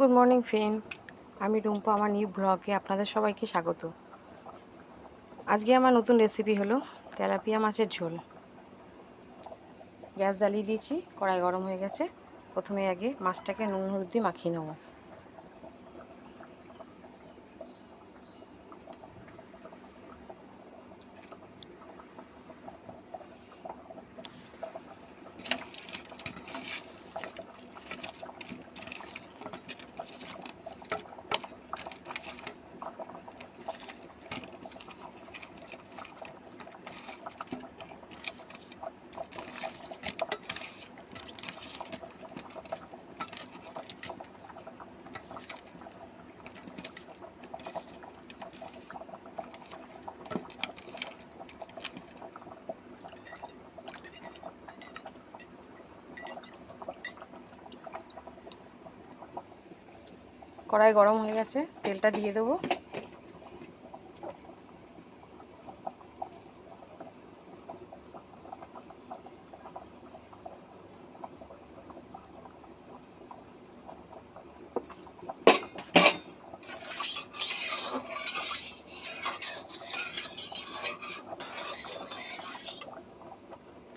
Good morning friend আমি রুম্পা, আমার new ব্লগে আপনাদের সবাইকে স্বাগত। আজকে আমার নতুন রেসিপি হলো তেলাপিয়া মাছের ঝোল। গ্যাস জ্বালিয়ে দিয়েছি, কড়াই গরম হয়ে গেছে। প্রথমে আগে মাছটাকে নুন, হলুদ দিয়ে মাখিয়ে নেব। কড়াই গরম হয়ে গেছে তেলটা দিয়ে দেবো।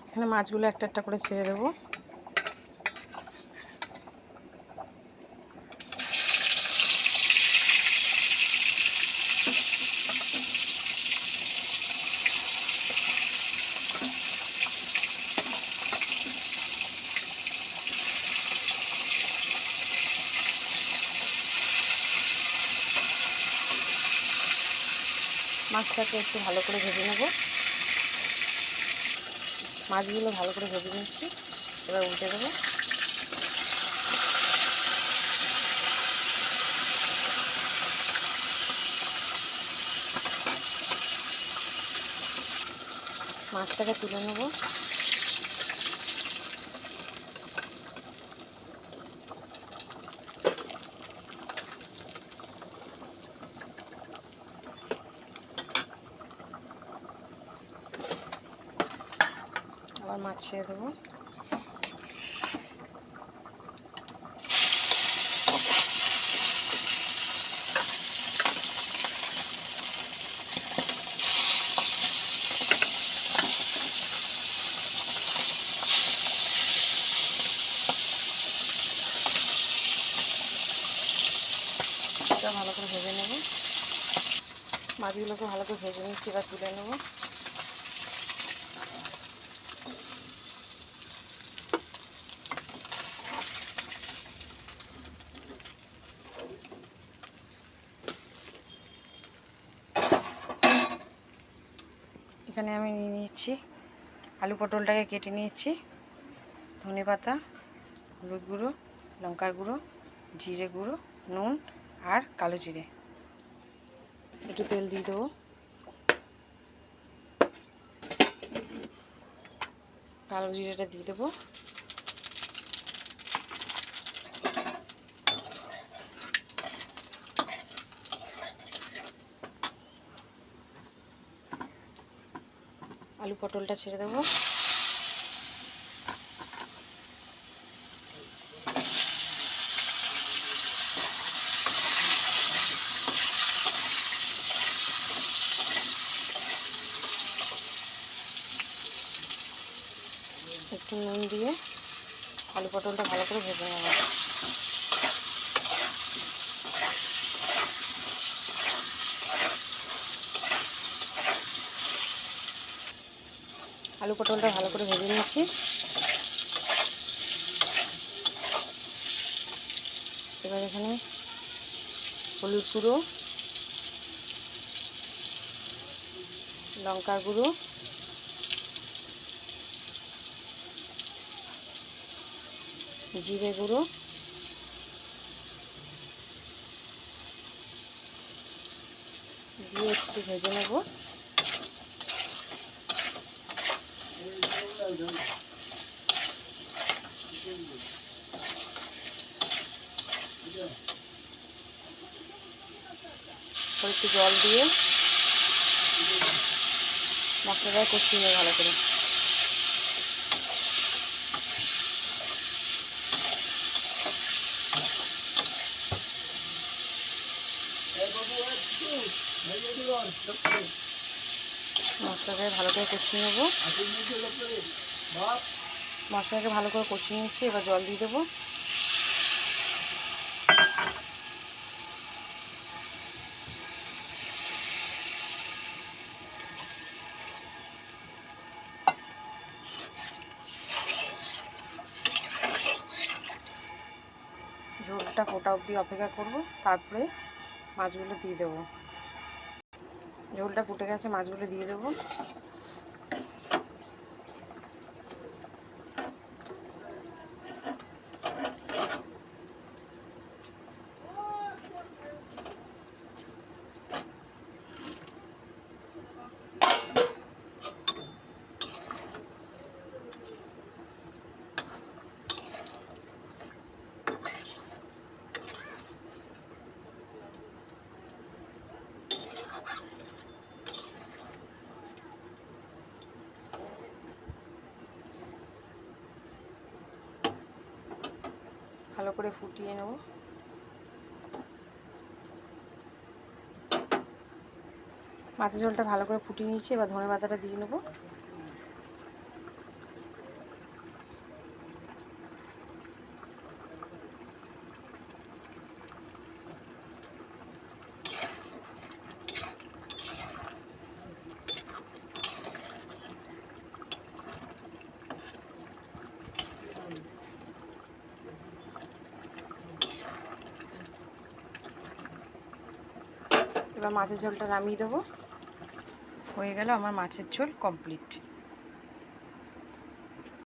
এখানে মাছগুলো একটা একটা করে ছেড়ে দেবো। মাছটাকে একটু ভালো করে ভেজে নেব। মাছগুলো ভালো করে ভেজে নিচ্ছি। এবার উল্টে দেবো। মাছটাকে তুলে নেব। আবার মাছ ছেড়ে দেবো ভালো করে ভেজে নেব। মাছগুলোকে ভালো করে ভেজে নিচ্ছি এবার তুলে নেব। এখানে আমি নিয়ে নিচ্ছি আলু পটলটাকে কেটে নিয়েছি। ধনে পাতা, হলুদ গুঁড়ো, লঙ্কার গুঁড়ো, জিরে গুঁড়ো, নুন আর কালো জিরে। একটু তেল দিয়ে দেবো। কালো জিরেটা দিয়ে দেবো। আলু পটলটা ছেড়ে দেবো। একটু নুন দিয়ে আলু পটলটা ভালো করে ভেজে নেব। আলু পটলটা ভালো করে ভেজে নিয়েছি। এবার এখানে হলুদ গুঁড়ো, লঙ্কার গুঁড়ো, জিরে গুঁড়ো, দিয়ে একটু ভেজে নেব। একটু জল দিয়ে মশলাটা কষিয়ে নেবে ভালো করে Thank you. মশলাটাকে ভালো করে কষিয়ে নেব। মশলাটাকে ভালো করে কষিয়ে নিচ্ছি, এবার জল দিয়ে দেবো। ঝোলটা ফোটা অবধি অপেক্ষা করব, তারপরে মাছগুলো দিয়ে দেবো। ঝোলটা ফুটে গেছে মাছগুলো দিয়ে দেবো। ভালো করে ফুটিয়ে নেব। মাছের ঝোলটা ভালো করে ফুটিয়ে নিয়েছি, এবার ধনে পাতাটা দিয়ে নেব। এবার মাছের ঝোলটা নামিয়ে দেবো। হয়ে গেল আমার মাছের ঝোল কমপ্লিট।